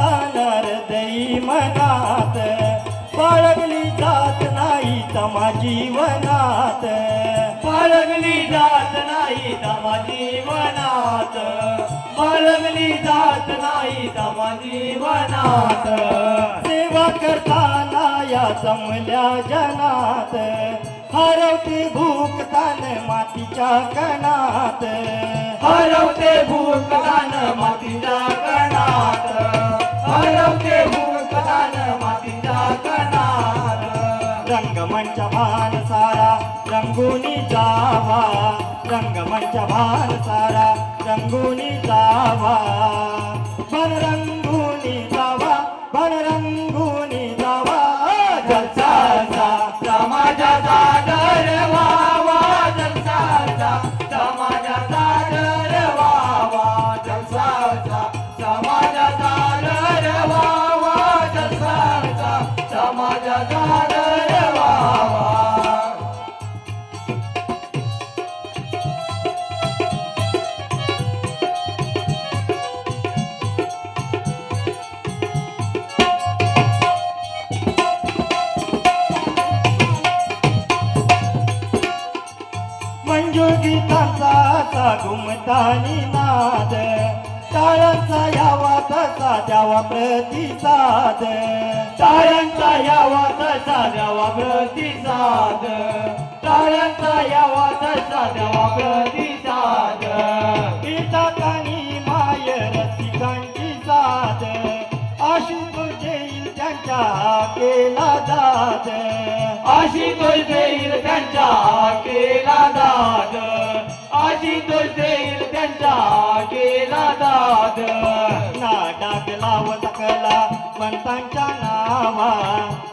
हृदयी मनात. बाळगली जात नाही जीवनात. बाळगली जात नाही जीवनात. बाळगली जात नाही जीवनात. सेवा करताना या जमल्या जनात. हरवते भूकतान मातीच्या कणात. हरवते भूकतान माती रंगमंच भान सारा रंगोनी जावा. रंगमंच भान सारा रंगोनी जावा. बन रंगोनी जावा बन रंगोनी जावा. जलसाचा समाजाचा डरवावा जलसाचा समाजाचा डरवावा जलसाचा समाजाचा डरवावा जलसाचा समाजाचा मंजू गीतांचा असा घुमतानी नाद. टाळांचा यावा तसा द्यावा प्रतिसाद. टाळ्यांचा यावा तसा द्यावा प्रतिसाद. टाळ्यांचा यावा तसा द्यावा प्रतिसाद. गीता गीताकानी माय रसिकांची साध आशुक देईल त्यांच्या केला दाद. अशी तोच देईल त्यांच्या केला दाद. अशी तोष देईल त्यांच्या केला दाद. ना डाग लावत कला पंतांच्या नावा.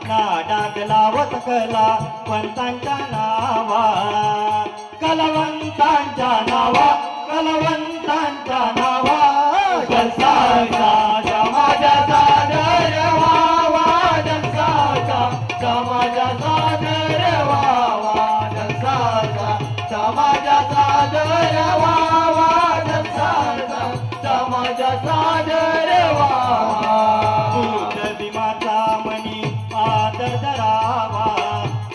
ना डाग लावत कला पंतांच्या नावा. कलवंतांच्या नावा कलवंतांच्या नावा. भीमाचा मनी आदर धरावा.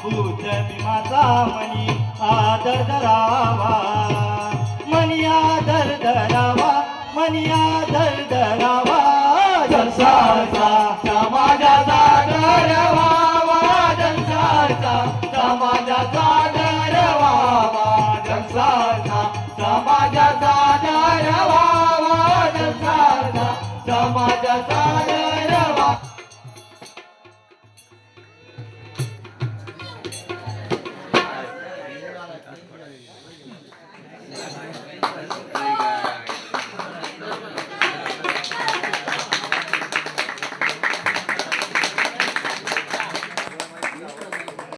बुद्ध भीमाचा मनी आदर धरावा. मनी आदर धरावा मनी आदर धरावा.